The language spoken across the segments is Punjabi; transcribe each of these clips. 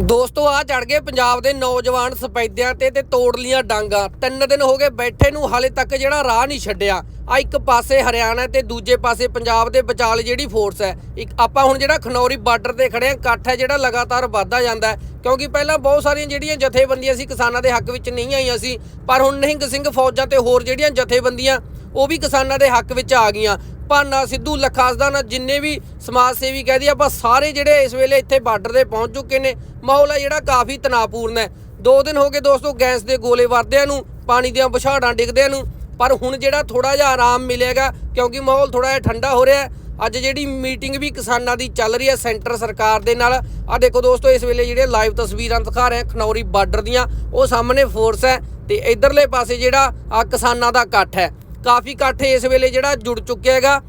ਦੋਸਤੋ ਆ ਚੜ ਗਏ ਪੰਜਾਬ ਦੇ ਨੌਜਵਾਨ ਸਪੈਦਿਆਂ ਤੇ ਤੇ ਤੋੜ ਲੀਆਂ ਡਾਂਗਾ। ਤਿੰਨ ਦਿਨ ਹੋ ਗਏ ਬੈਠੇ ਨੂੰ, ਹਾਲੇ ਤੱਕ ਜਿਹੜਾ ਰਾਹ ਨਹੀਂ ਛੱਡਿਆ। ਆ ਇੱਕ ਪਾਸੇ ਹਰਿਆਣਾ ਤੇ ਦੂਜੇ ਪਾਸੇ ਪੰਜਾਬ ਦੇ ਵਿਚਾਲੇ ਜਿਹੜੀ ਫੋਰਸ ਹੈ। ਇੱਕ ਆਪਾਂ ਹੁਣ ਜਿਹੜਾ ਖਨੌਰੀ ਬਾਰਡਰ ਤੇ ਖੜੇ ਆ ਇਕੱਠ ਹੈ ਜਿਹੜਾ ਲਗਾਤਾਰ ਵੱਧਦਾ ਜਾਂਦਾ ਹੈ। ਕਿਉਂਕਿ ਪਹਿਲਾਂ ਬਹੁਤ ਸਾਰੀਆਂ ਜਿਹੜੀਆਂ ਜਥੇਬੰਦੀਆਂ ਸੀ, ਕਿਸਾਨਾਂ ਦੇ ਹੱਕ ਵਿੱਚ ਨਹੀਂ ਆਈਆਂ ਸੀ। ਪਰ ਹੁਣ ਨਿਹੰਗ ਸਿੰਘ ਫੌਜਾਂ ਤੇ ਹੋਰ ਜਿਹੜੀਆਂ ਜਥੇਬੰਦੀਆਂ, ਉਹ ਵੀ ਕਿਸਾਨਾਂ ਦੇ ਹੱਕ ਵਿੱਚ ਆ ਗਈਆਂ। ਭਾਨਾ ਸਿੱਧੂ ਲਖਾਸਦਾਨ ਜਿੰਨੇ ਵੀ ਸਮਾਜ ਸੇਵੀ ਕਹਦੀ ਆਪਾਂ ਸਾਰੇ ਜਿਹੜੇ ਇਸ ਵੇਲੇ ਇੱਥੇ ਬਾਰਡਰ ਤੇ ਪਹੁੰਚ ਚੁੱਕੇ ਨੇ, ਮਾਹੌਲ ਹੈ ਜਿਹੜਾ ਕਾਫੀ ਤਣਾਅਪੂਰਨ ਹੈ। ਦੋ ਦਿਨ ਹੋ ਗਏ ਦੋਸਤੋ, ਗੈਸ ਦੇ ਗੋਲੇ ਵਰਦਿਆਂ ਨੂੰ, ਪਾਣੀ ਦੀਆਂ ਬੁਛਾੜਾਂ ਡਿੱਗਦਿਆਂ ਨੂੰ, ਪਰ ਹੁਣ ਜਿਹੜਾ ਥੋੜਾ ਜਿਹਾ ਆਰਾਮ ਮਿਲੇਗਾ ਕਿਉਂਕਿ ਮਾਹੌਲ ਥੋੜਾ ਜਿਹਾ ਠੰਡਾ ਹੋ ਰਿਹਾ ਹੈ। ਅੱਜ ਜਿਹੜੀ ਮੀਟਿੰਗ ਵੀ ਕਿਸਾਨਾਂ ਦੀ ਚੱਲ ਰਹੀ ਹੈ ਸੈਂਟਰ ਸਰਕਾਰ ਦੇ ਨਾਲ ਆ ਦੇਖੋ ਦੋਸਤੋ, ਇਸ ਵੇਲੇ ਜਿਹੜੇ ਲਾਈਵ ਤਸਵੀਰਾਂ ਦਿਖਾ ਰਹੇ ਖਨੌਰੀ ਬਾਰਡਰ ਦੀਆਂ, ਉਹ ਸਾਹਮਣੇ ਫੋਰਸ ਹੈ ਤੇ ਇਧਰਲੇ ਪਾਸੇ ਜਿਹੜਾ ਆ ਕਿਸਾਨਾਂ ਦਾ ਇਕੱਠ ਹੈ। ਕਾਫੀ ਇਕੱਠ ਇਸ ਵੇਲੇ ਜਿਹੜਾ ਜੁੜ ਚੁੱਕਿਆ ਹੈਗਾ।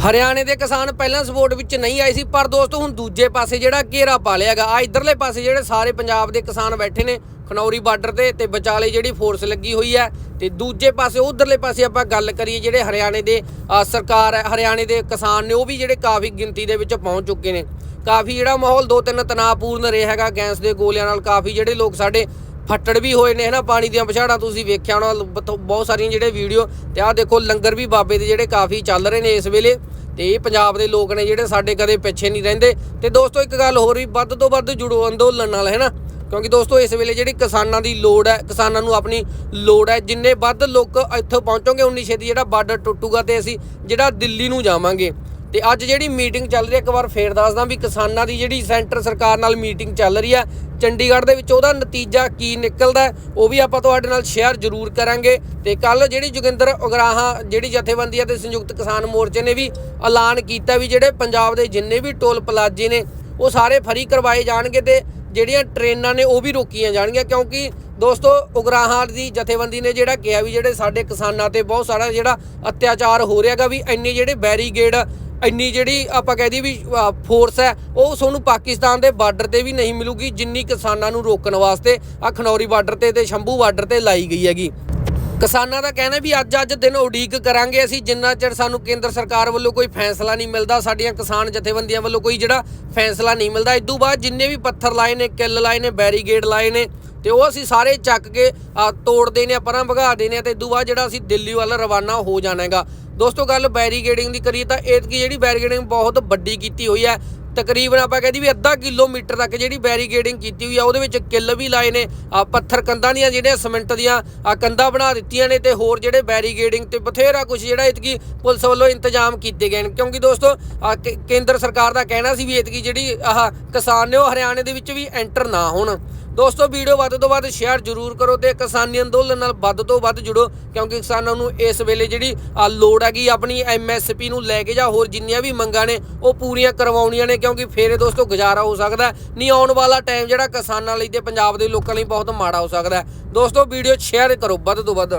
ਹਰਿਆਣੇ ਦੇ ਕਿਸਾਨ ਪਹਿਲਾਂ ਸਪੋਰਟ ਵਿੱਚ ਨਹੀਂ ਆਏ ਸੀ, ਪਰ ਦੋਸਤੋ ਹੁਣ ਦੂਜੇ ਪਾਸੇ ਜਿਹੜਾ ਘੇਰਾ ਪਾ ਲਿਆ ਹੈਗਾ। ਆ ਇਧਰਲੇ ਪਾਸੇ ਜਿਹੜੇ ਸਾਰੇ ਪੰਜਾਬ ਦੇ ਕਿਸਾਨ ਬੈਠੇ ਨੇ, ਖਨੌਰੀ ਬਾਰਡਰ ਤੇ ਤੇ ਵਿਚਾਲੇ ਜਿਹੜੀ ਫੋਰਸ ਲੱਗੀ ਹੋਈ ਹੈ, ਤੇ ਦੂਜੇ ਪਾਸੇ ਉਧਰਲੇ ਪਾਸੇ ਆਪਾਂ ਗੱਲ ਕਰੀਏ ਜਿਹੜੇ ਹਰਿਆਣੇ ਦੇ ਸਰਕਾਰ ਹੈ, ਹਰਿਆਣੇ ਦੇ ਕਿਸਾਨ ਨੇ, ਉਹ ਵੀ ਜਿਹੜੇ ਕਾਫੀ ਗਿਣਤੀ ਦੇ ਵਿੱਚ ਪਹੁੰਚ ਚੁੱਕੇ ਨੇ। ਕਾਫੀ ਜਿਹੜਾ ਮਾਹੌਲ ਦੋ ਤਿੰਨ ਤਣਾਅਪੂਰਨ ਰਿਹਾ ਹੈਗਾ, ਗੈਸ ਦੇ ਗੋਲਿਆਂ ਨਾਲ ਕਾਫੀ ਜਿਹੜੇ ਲੋਕ ਸਾਡੇ ਫੱਟੜ ਵੀ ਹੋਏ ਨੇ, ਹਨਾ, ਪਾਣੀ ਦੀਆਂ ਪਛਾੜਾਂ ਤੁਸੀਂ ਵੇਖਿਆ ਹੋਣਾ ਬਹੁਤ ਸਾਰੀਆਂ ਜਿਹੜੇ ਵੀਡੀਓ ਤੇ ਆਹ ਦੇਖੋ ਲੰਗਰ ਵੀ ਬਾਬੇ ਦੇ ਜਿਹੜੇ ਕਾਫੀ ਚੱਲ ਰਹੇ ਨੇ ਇਸ ਵੇਲੇ ਤੇ ਇਹ ਪੰਜਾਬ ਦੇ ਲੋਕ ਨੇ ਜਿਹੜੇ ਸਾਡੇ ਕਦੇ ਪਿੱਛੇ ਨਹੀਂ ਰਹਿੰਦੇ। ਤੇ ਦੋਸਤੋ ਇੱਕ ਗੱਲ ਹੋਰ ਵੀ, ਵੱਧ ਤੋਂ ਵੱਧ ਜੁੜੋ ਅੰਦੋਲਨ ਨਾਲ ਹੈ ਨਾ ਕਿਉਂਕਿ ਦੋਸਤੋ ਇਸ ਵੇਲੇ ਜਿਹੜੀ ਕਿਸਾਨਾਂ ਦੀ ਲੋੜ ਹੈ, ਕਿਸਾਨਾਂ ਨੂੰ ਆਪਣੀ ਲੋੜ ਹੈ, ਜਿੰਨੇ ਵੱਧ ਲੋਕ ਇੱਥੋਂ ਪਹੁੰਚੋਗੇ, ਉਨੀ ਛੇਤੀ ਜਿਹੜਾ ਬਾਰਡਰ ਟੁੱਟੂਗਾ ਤੇ ਅਸੀਂ ਜਿਹੜਾ ਦਿੱਲੀ ਨੂੰ ਜਾਵਾਂਗੇ। ਤੇ ਅੱਜ ਜਿਹੜੀ ਮੀਟਿੰਗ ਚੱਲ ਰਹੀ ਹੈ, ਇੱਕ ਵਾਰ ਫੇਰ ਦੱਸਦਾ ਵੀ ਕਿਸਾਨਾਂ ਦੀ ਜਿਹੜੀ ਸੈਂਟਰ ਸਰਕਾਰ ਨਾਲ ਮੀਟਿੰਗ ਚੱਲ ਰਹੀ ਹੈ, ਚੰਡੀਗੜ੍ਹ ਦੇ ਵਿੱਚ ਉਹਦਾ ਨਤੀਜਾ ਕੀ ਨਿਕਲਦਾ ਉਹ ਵੀ ਆਪਾਂ ਤੁਹਾਡੇ ਨਾਲ ਸ਼ੇਅਰ ਜ਼ਰੂਰ ਕਰਾਂਗੇ। ਤੇ ਕੱਲ ਜਿਹੜੀ ਜੋਗਿੰਦਰ ਉਗਰਾਹਾਂ, ਜਿਹੜੀ ਜਥੇਬੰਦੀ ਹੈ ਤੇ ਸੰਯੁਕਤ ਕਿਸਾਨ ਮੋਰਚੇ ਨੇ ਵੀ ਐਲਾਨ ਕੀਤਾ ਵੀ ਜਿਹੜੇ ਪੰਜਾਬ ਦੇ ਜਿੰਨੇ ਵੀ ਟੋਲ ਪਲਾਜ਼ੇ ਨੇ, ਉਹ ਸਾਰੇ ਫਰੀ ਕਰਵਾਏ ਜਾਣਗੇ ਤੇ ਜਿਹੜੀਆਂ ਟ੍ਰੇਨਾਂ ਨੇ ਉਹ ਵੀ ਰੋਕੀਆਂ ਜਾਣਗੀਆਂ। ਕਿਉਂਕਿ ਦੋਸਤੋ, ਉਗਰਾਹਾਂ ਦੀ ਜਥੇਬੰਦੀ ਨੇ ਜਿਹੜਾ ਕਿਹਾ ਵੀ ਜਿਹੜੇ ਸਾਡੇ ਕਿਸਾਨਾਂ ਤੇ ਬਹੁਤ ਸਾਰਾ ਜਿਹੜਾ ਅਤਿਆਚਾਰ ਹੋ ਰਿਹਾਗਾ ਵੀ ਇੰਨੇ ਜਿਹੜੇ ਬੈਰੀਗੇਡ ਇੰਨੀ ਜਿਹੜੀ ਆਪਾਂ ਕਹਿ ਦਈਏ ਵੀ ਫੋਰਸ ਹੈ, ਉਹ ਤੁਹਾਨੂੰ ਪਾਕਿਸਤਾਨ ਦੇ ਬਾਰਡਰ ਤੇ ਵੀ ਨਹੀਂ ਮਿਲੂਗੀ, ਜਿੰਨੀ ਕਿਸਾਨਾਂ ਨੂੰ ਰੋਕਣ ਵਾਸਤੇ ਆ ਖਨੌਰੀ ਬਾਰਡਰ ਤੇ ਤੇ ਸ਼ੰਭੂ ਬਾਰਡਰ ਤੇ ਲਾਈ ਗਈ ਹੈਗੀ। ਕਿਸਾਨਾਂ ਦਾ ਕਹਿਣਾ ਵੀ ਅੱਜ ਅੱਜ ਦਿਨ ਉਡੀਕ ਕਰਾਂਗੇ ਅਸੀਂ, ਜਿੰਨਾ ਚਿਰ ਸਾਨੂੰ ਕੇਂਦਰ ਸਰਕਾਰ ਵੱਲੋਂ ਕੋਈ ਫੈਸਲਾ ਨਹੀਂ ਮਿਲਦਾ, ਸਾਡੀਆਂ ਕਿਸਾਨ ਜਥੇਬੰਦੀਆਂ ਵੱਲੋਂ ਕੋਈ ਜਿਹੜਾ ਫੈਸਲਾ ਨਹੀਂ ਮਿਲਦਾ। ਇਦੋਂ ਬਾਅਦ ਜਿੰਨੇ ਵੀ ਪੱਥਰ ਲਾਏ ਨੇ, ਕਿੱਲ ਲਾਏ ਨੇ ਬੈਰੀਗੇਡ ਲਾਏ ਨੇ, ਤੇ ਉਹ ਅਸੀਂ ਸਾਰੇ ਚੱਕ ਕੇ ਤੋੜ ਦੇਣੇ ਨੇ ਪਰਾਂ ਭਗਾ ਦੇਣੇ ਆ, ਤੇ ਇਦੋਂ ਬਾਅਦ ਜਿਹੜਾ ਅਸੀਂ ਦਿੱਲੀ ਵੱਲ ਰਵਾਨਾ ਹੋ ਜਾਣਾ ਹੈਗਾ। ਦੋਸਤੋ, ਗੱਲ ਬੈਰੀਗੇਡਿੰਗ ਦੀ ਕਰੀਏ ਤਾਂ ਇਤਕੀ ਜਿਹੜੀ ਬੈਰੀਗੇਡਿੰਗ ਬਹੁਤ ਵੱਡੀ ਕੀਤੀ ਹੋਈ ਹੈ, ਤਕਰੀਬਨ ਆਪਾਂ ਕਹਦੇ ਵੀ ਅੱਧਾ ਕਿਲੋਮੀਟਰ ਤੱਕ ਜਿਹੜੀ ਬੈਰੀਗੇਡਿੰਗ ਕੀਤੀ ਹੋਈ ਆ, ਉਹਦੇ ਵਿੱਚ ਕਿੱਲ ਵੀ ਲਾਏ ਨੇ, ਆ ਪੱਥਰ ਕੰਧਾਂ ਦੀਆਂ ਜਿਹੜੀਆਂ, ਸਿਮੈਂਟ ਦੀਆਂ, ਆ ਕੰਧਾਂ ਬਣਾ ਦਿੱਤੀਆਂ ਨੇ ਤੇ ਹੋਰ ਜਿਹੜੇ ਬੈਰੀਗੇਡਿੰਗ ਤੇ ਬਥੇਰਾ ਕੁਝ ਜਿਹੜਾ ਇਤਕੀ ਪੁਲਿਸ ਵੱਲੋਂ ਇੰਤਜ਼ਾਮ ਕੀਤੇ ਗਏ ਨੇ। ਕਿਉਂਕਿ ਦੋਸਤੋ ਕੇ- ਕੇਂਦਰ ਸਰਕਾਰ ਦਾ ਕਹਿਣਾ ਸੀ ਵੀ ਇਤਕੀ ਜਿਹੜੀ ਆਹ ਕਿਸਾਨ ਨੇ ਉਹ ਹਰਿਆਣੇ ਦੇ ਵਿੱਚ ਵੀ ਐਂਟਰ ਨਾ ਹੋਣ। ਦੋਸਤੋ ਵੀਡੀਓ ਵੱਧ ਤੋਂ ਵੱਧ ਸ਼ੇਅਰ ਜ਼ਰੂਰ ਕਰੋ ਤੇ ਕਿਸਾਨੀ ਅੰਦੋਲਨ ਨਾਲ ਵੱਧ ਤੋਂ ਵੱਧ ਜੁੜੋ, ਕਿਉਂਕਿ ਕਿਸਾਨਾਂ ਨੂੰ ਇਸ ਵੇਲੇ ਜਿਹੜੀ ਲੋੜ ਹੈਗੀ ਆਪਣੀ ਐਮਐਸਪੀ ਨੂੰ ਲੈ ਕੇ ਜਾਂ ਹੋਰ ਜਿੰਨੀਆਂ ਵੀ ਮੰਗਾਂ ਨੇ, ਉਹ ਪੂਰੀਆਂ ਕਰਵਾਉਣੀਆਂ ਨੇ, ਕਿਉਂਕਿ ਫੇਰੇ ਦੋਸਤੋ ਗੁਜ਼ਾਰਾ ਹੋ ਸਕਦਾ ਨਹੀਂ ਆਉਣ ਵਾਲਾ ਟਾਈਮ ਜਿਹੜਾ ਕਿਸਾਨਾਂ ਲਈ ਤੇ ਪੰਜਾਬ ਦੇ ਲੋਕਾਂ ਲਈ ਬਹੁਤ ਮਾੜਾ ਹੋ ਸਕਦਾ ਦੋਸਤੋ ਵੀਡੀਓ ਸ਼ੇਅਰ ਕਰੋ ਵੱਧ ਤੋਂ ਵੱਧ।